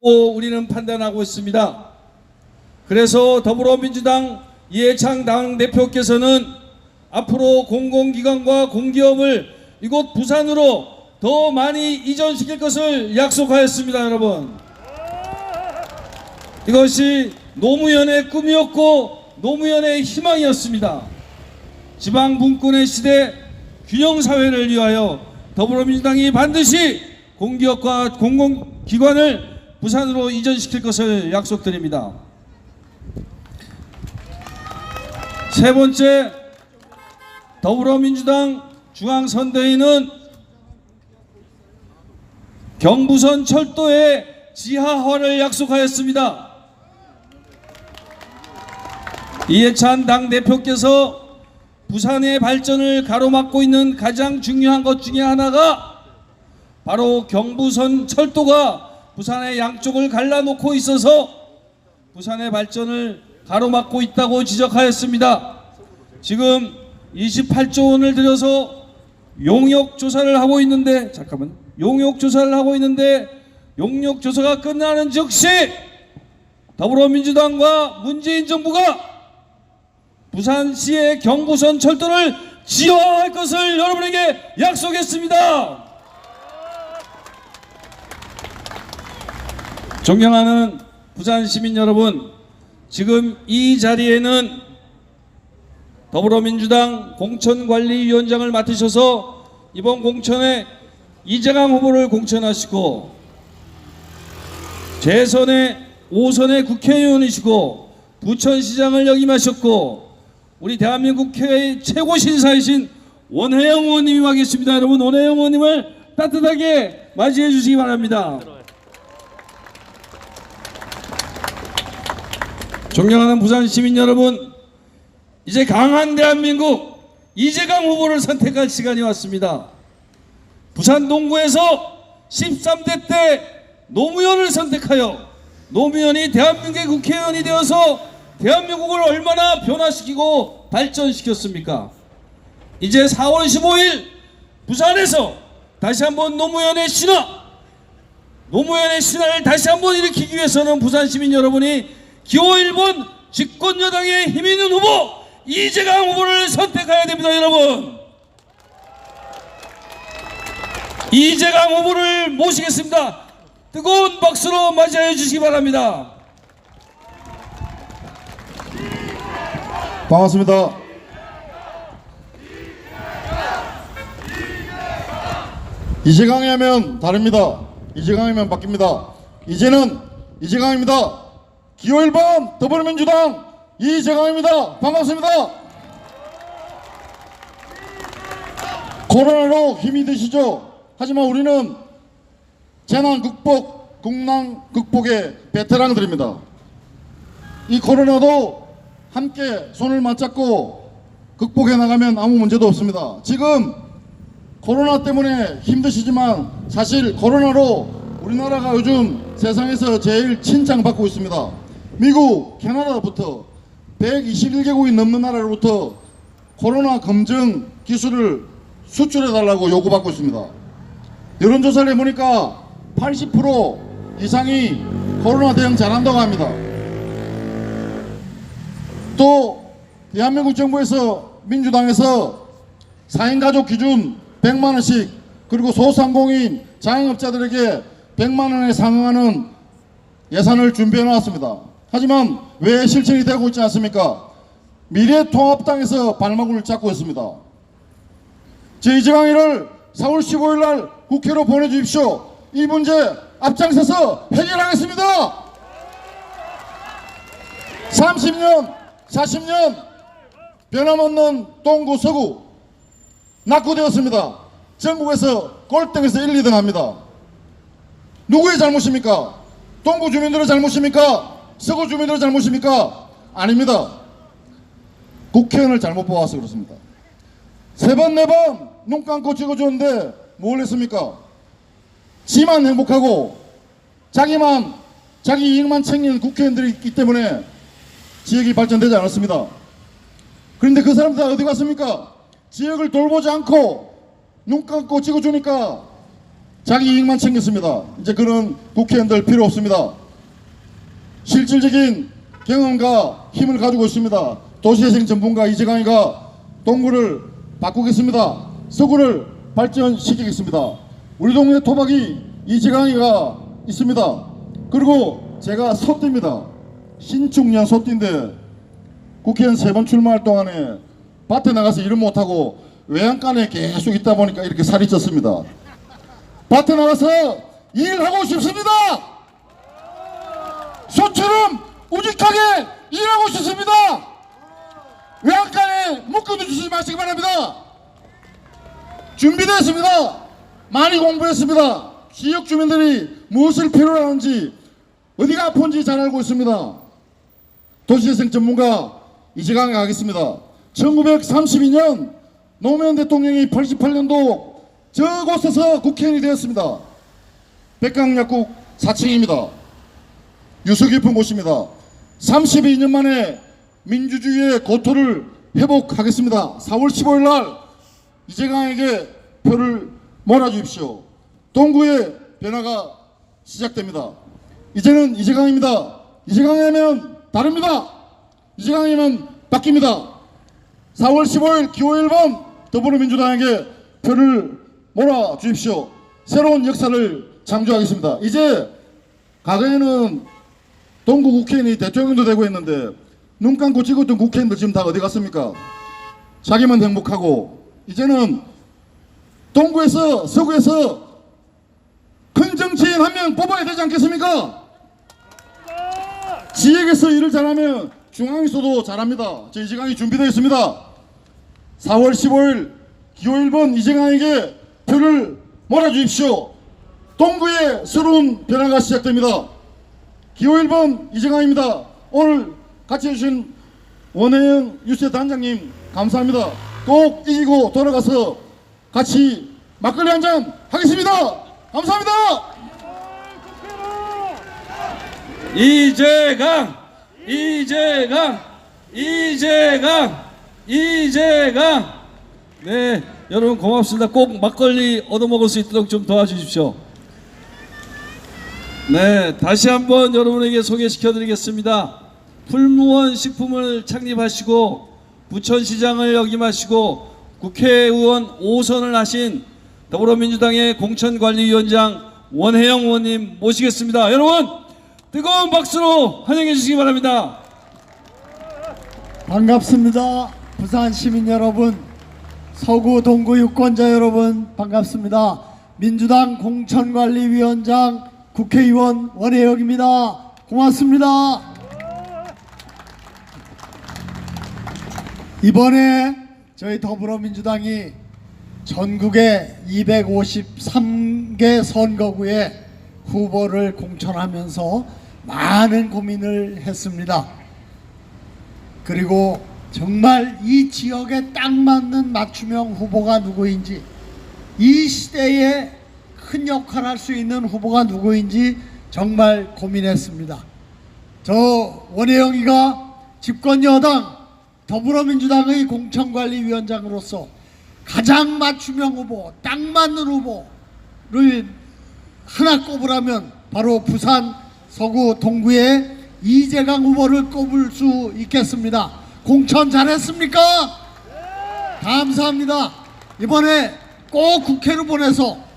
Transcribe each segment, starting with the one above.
우리는 판단하고 있습니다. 그래서 더불어민주당 이해창 당대표께서는 앞으로 공공기관과 공기업을 이곳 부산으로 더 많이 이전시킬 것을 약속하였습니다, 여러분. 이것이 노무현의 꿈이었고 노무현의 희망이었습니다. 지방 분권의 시대 균형 사회를 위하여 더불어민주당이 반드시 공기업과 공공기관을 부산으로 이전시킬 것을 약속드립니다. 세 번째 더불어민주당 중앙선대위는 경부선 철도의 지하화를 약속하였습니다. 이해찬 당대표께서 부산의 발전을 가로막고 있는 가장 중요한 것 중에 하나가 바로 경부선 철도가 부산의 양쪽을 갈라놓고 있어서 부산의 발전을 가로막고 있다고 지적하였습니다. 지금 28조 원을 들여서 용역 조사를 하고 있는데 잠깐만 용역 조사를 하고 있는데 용역 조사가 끝나는 즉시 더불어민주당과 문재인 정부가 부산시의 경부선 철도를 지어할 것을 여러분에게 약속했습니다. 존경하는 부산 시민 여러분, 지금 이 자리에는 더불어민주당 공천관리위원장을 맡으셔서 이번 공천에 이재강 후보를 공천하시고 재선의 5선의 국회의원이시고 부천시장을 역임하셨고 우리 대한민국 국회의 최고 신사이신 원혜영 의원님이 와 계십니다. 여러분 원혜영 의원님을 따뜻하게 맞이해 주시기 바랍니다. 존경하는 부산 시민 여러분, 이제 강한 대한민국 이재강 후보를 선택할 시간이 왔습니다. 부산 동구에서 13대 때 노무현을 선택하여 노무현이 대한민국의 국회의원이 되어서 대한민국을 얼마나 변화시키고 발전시켰습니까? 이제 4월 15일 부산에서 다시 한번 노무현의 신화, 노무현의 신화를 다시 한번 일으키기 위해서는 부산 시민 여러분이 기호 1번 집권 여당의 힘 있는 후보 이재강 후보를 선택해야 됩니다, 여러분. 이재강 후보를 모시겠습니다. 뜨거운 박수로 맞이해 주시기 바랍니다. 반갑습니다. 이재강이 하면 다릅니다. 이재강이면 바뀝니다. 이제는 이재강입니다. 기호 1번 더불어민주당 이재강입니다. 반갑습니다. 코로나로 힘이 드시죠? 하지만 우리는 재난 극복, 국난 극복의 베테랑들입니다. 이 코로나도 함께 손을 맞잡고 극복해 나가면 아무 문제도 없습니다. 지금 코로나 때문에 힘드시지만 사실 코로나로 우리나라가 요즘 세상에서 제일 칭찬받고 있습니다. 미국, 캐나다부터 121개국이 넘는 나라로부터 코로나 검증 기술을 수출해 달라고 요구받고 있습니다. 여론조사를 해보니까 80% 이상이 코로나 대응 잘한다고 합니다. 또 대한민국 정부에서 민주당에서 4인 가족 기준 100만 원씩 그리고 소상공인 자영업자들에게 100만 원에 상응하는 예산을 준비해 놨습니다. 하지만 왜 실천이 되고 있지 않습니까? 미래통합당에서 발목을 잡고 있습니다. 제2지방위를 4월 15일 날 국회로 보내주십시오. 이 문제 앞장서서 해결하겠습니다. 30년, 40년 변함없는 동구 서구 낙후되었습니다. 전국에서 꼴등에서 1, 2등 합니다. 누구의 잘못입니까? 동구 주민들의 잘못입니까? 서구 주민들의 잘못입니까? 아닙니다. 국회의원을 잘못 뽑아서 그렇습니다. 세 번, 네 번 눈 감고 찍어줬는데 뭘 했습니까? 지만 행복하고 자기만, 자기 이익만 챙기는 국회의원들이 있기 때문에 지역이 발전되지 않았습니다. 그런데 그 사람들 다 어디 갔습니까? 지역을 돌보지 않고 눈 감고 찍어주니까 자기 이익만 챙겼습니다. 이제 그런 국회의원들 필요 없습니다. 실질적인 경험과 힘을 가지고 있습니다. 도시재생 전문가 이재강이가 동구를 바꾸겠습니다. 서구를 발전시키겠습니다. 우리 동네 토박이 이재강이가 있습니다. 그리고 제가 소띠입니다. 신축년 소띠인데 국회의원 세 번 출마할 동안에 밭에 나가서 일을 못하고 외양간에 계속 있다 보니까 이렇게 살이 쪘습니다. 밭에 나가서 일하고 싶습니다. 소처럼 우직하게 일하고 싶습니다. 외양간에 묶어두시지 마시기 바랍니다. 준비됐습니다. 많이 공부했습니다. 지역 주민들이 무엇을 필요로 하는지 어디가 아픈지 잘 알고 있습니다. 도시재생 전문가 이재강에 가겠습니다. 1932년 노무현 대통령이 88년도 저곳에서 국회의원이 되었습니다. 백강약국 4층입니다. 유서 깊은 곳입니다. 32년 만에 민주주의의 고토를 회복하겠습니다. 4월 15일 날 이재강에게 표를 몰아주십시오. 동구의 변화가 시작됩니다. 이제는 이재강입니다. 이재강이면 다릅니다. 이재강이면 바뀝니다. 4월 15일 기호 1번 더불어민주당에게 표를 몰아주십시오. 새로운 역사를 창조하겠습니다. 이제 과거에는 동구 국회의원이 대통령도 되고 했는데 눈 감고 찍었던 국회의원들 지금 다 어디 갔습니까? 자기만 행복하고 이제는 동구에서 서구에서 큰 정치인 한 명 뽑아야 되지 않겠습니까? 지역에서 일을 잘하면 중앙에서도 잘합니다. 저 이재강이 준비되어 있습니다. 4월 15일 기호 1번 이재강에게 표를 몰아주십시오. 동구의 새로운 변화가 시작됩니다. 기호 1번 이재강입니다. 오늘 같이 해주신 원혜영 유세 단장님 감사합니다. 꼭 이기고 돌아가서 같이 막걸리 한 잔 하겠습니다. 감사합니다. 이재강, 이재강, 이재강, 이재강. 네, 여러분 고맙습니다. 꼭 막걸리 얻어먹을 수 있도록 좀 도와주십시오. 네, 다시 한번 여러분에게 소개시켜 드리겠습니다. 풀무원 식품을 창립하시고 부천시장을 역임하시고 국회의원 5선을 하신 더불어민주당의 공천관리위원장 원혜영 의원님 모시겠습니다. 여러분 뜨거운 박수로 환영해 주시기 바랍니다. 반갑습니다. 부산 시민 여러분, 서구 동구 유권자 여러분 반갑습니다. 민주당 공천관리위원장 국회의원 원혜영입니다. 고맙습니다. 이번에 저희 더불어민주당이 전국의 253개 선거구에 후보를 공천하면서 많은 고민을 했습니다. 그리고 정말 이 지역에 딱 맞는 맞춤형 후보가 누구인지 이 시대에 큰 역할을 할수 있는 후보가 누구인지 정말 고민했습니다. 저 원혜영이가 집권 여당 더불어민주당의 공천관리위원장으로서 가장 맞춤형 후보, 딱 맞는 후보를 하나 꼽으라면 바로 부산 서구 동구의 이재강 후보를 꼽을 수 있겠습니다. 공천 잘했습니까? 감사합니다. 이번에 꼭 국회로 보내서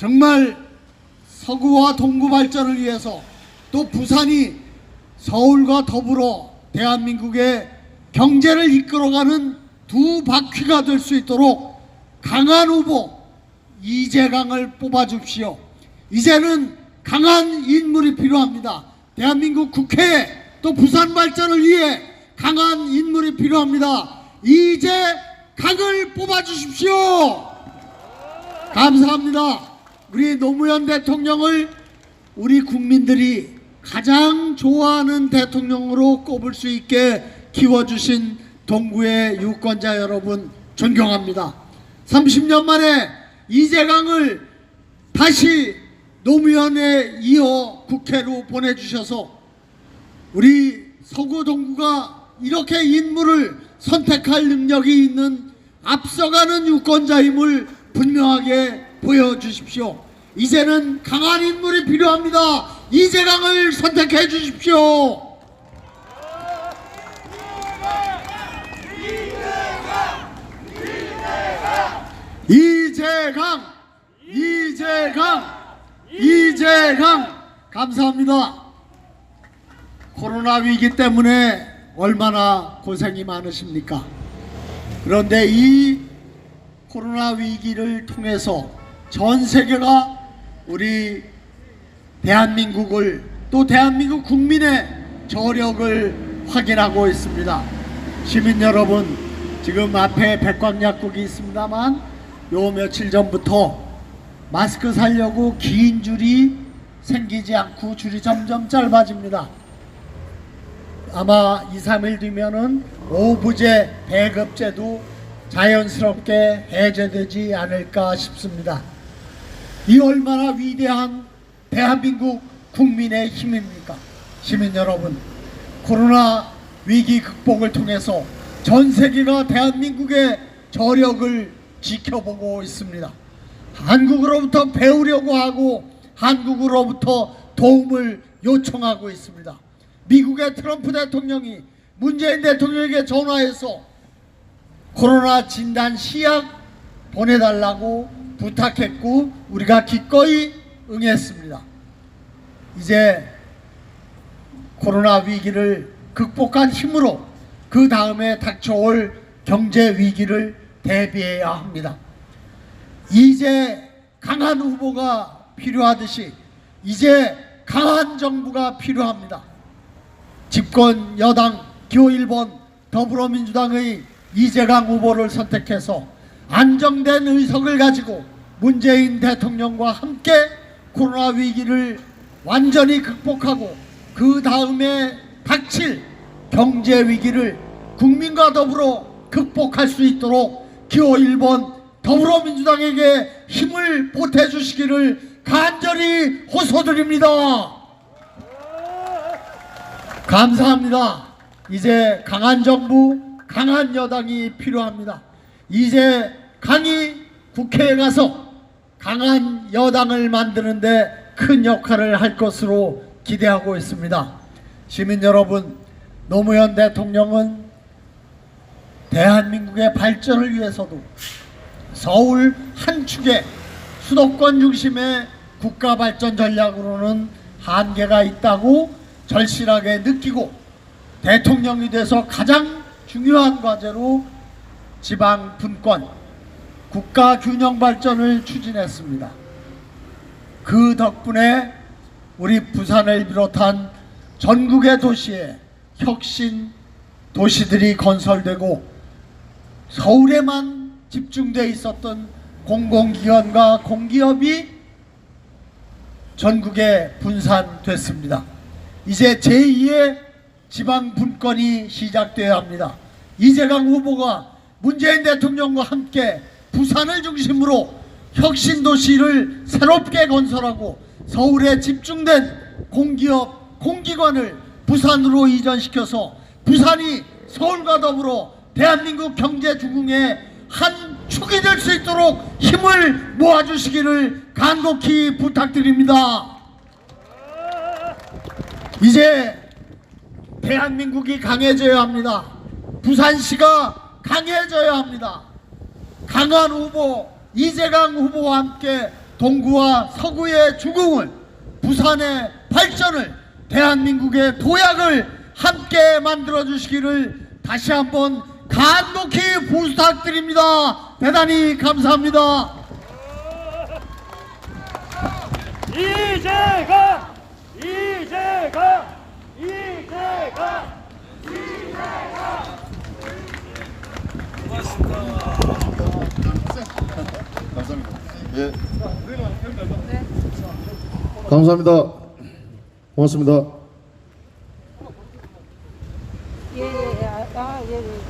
정말 서구와 동구 발전을 위해서 또 부산이 서울과 더불어 대한민국의 경제를 이끌어가는 두 바퀴가 될 수 있도록 강한 후보 이재강을 뽑아줍시오. 이제는 강한 인물이 필요합니다. 대한민국 국회에 또 부산 발전을 위해 강한 인물이 필요합니다. 이재강을 뽑아주십시오. 감사합니다. 우리 노무현 대통령을 우리 국민들이 가장 좋아하는 대통령으로 꼽을 수 있게 키워주신 동구의 유권자 여러분 존경합니다. 30년 만에 이재강을 다시 노무현에 이어 국회로 보내주셔서 우리 서구 동구가 이렇게 인물을 선택할 능력이 있는 앞서가는 유권자임을 분명하게 보여주십시오. 이제는 강한 인물이 필요합니다. 이재강을 선택해 주십시오. 이재강, 이재강, 이재강, 감사합니다. 코로나 위기 때문에 얼마나 고생이 많으십니까? 그런데 이 코로나 위기를 통해서 전 세계가 우리 대한민국을 또 대한민국 국민의 저력을 확인하고 있습니다. 시민 여러분, 지금 앞에 백광약국이 있습니다만 요 며칠 전부터 마스크 살려고 긴 줄이 생기지 않고 줄이 점점 짧아집니다. 아마 2, 3일 뒤면은 오부제 배급제도 자연스럽게 해제되지 않을까 싶습니다. 이 얼마나 위대한 대한민국 국민의 힘입니까? 시민 여러분, 코로나 위기 극복을 통해서 전 세계가 대한민국의 저력을 지켜보고 있습니다. 한국으로부터 배우려고 하고 한국으로부터 도움을 요청하고 있습니다. 미국의 트럼프 대통령이 문재인 대통령에게 전화해서 코로나 진단 시약 보내달라고 부탁했고 우리가 기꺼이 응했습니다. 이제 코로나 위기를 극복한 힘으로 그 다음에 닥쳐올 경제 위기를 대비해야 합니다. 이제 강한 후보가 필요하듯이 이제 강한 정부가 필요합니다. 집권 여당 기호 1번 더불어민주당의 이재강 후보를 선택해서 안정된 의석을 가지고 문재인 대통령과 함께 코로나 위기를 완전히 극복하고 그 다음에 닥칠 경제 위기를 국민과 더불어 극복할 수 있도록 기호 1번 더불어민주당에게 힘을 보태주시기를 간절히 호소드립니다. 감사합니다. 이제 강한 정부, 강한 여당이 필요합니다. 이제 강이 국회에 가서 강한 여당을 만드는데 큰 역할을 할 것으로 기대하고 있습니다. 시민 여러분, 노무현 대통령은 대한민국의 발전을 위해서도 서울 한 축에 수도권 중심의 국가 발전 전략으로는 한계가 있다고 절실하게 느끼고 대통령이 돼서 가장 중요한 과제로 지방 분권, 국가 균형 발전을 추진했습니다. 그 덕분에 우리 부산을 비롯한 전국의 도시에 혁신 도시들이 건설되고 서울에만 집중돼 있었던 공공기관과 공기업이 전국에 분산됐습니다. 이제 제2의 지방 분권이 시작되어야 합니다. 이재강 후보가 문재인 대통령과 함께 부산을 중심으로 혁신 도시를 새롭게 건설하고 서울에 집중된 공기업, 공기관을 부산으로 이전시켜서 부산이 서울과 더불어 대한민국 경제 중흥의 한 축이 될 수 있도록 힘을 모아주시기를 간곡히 부탁드립니다. 이제 대한민국이 강해져야 합니다. 부산시가 강해져야 합니다. 강한 후보 이재강 후보와 함께 동구와 서구의 중흥을 부산의 발전을 대한민국의 도약을 함께 만들어 주시기를 다시 한번 간곡히 부탁드립니다. 대단히 감사합니다. 이재강! 이재강! 이재강! 감사합니다. 예. 감사합니다. 고맙습니다. 예, 예, 예. 아, 아 예, 예.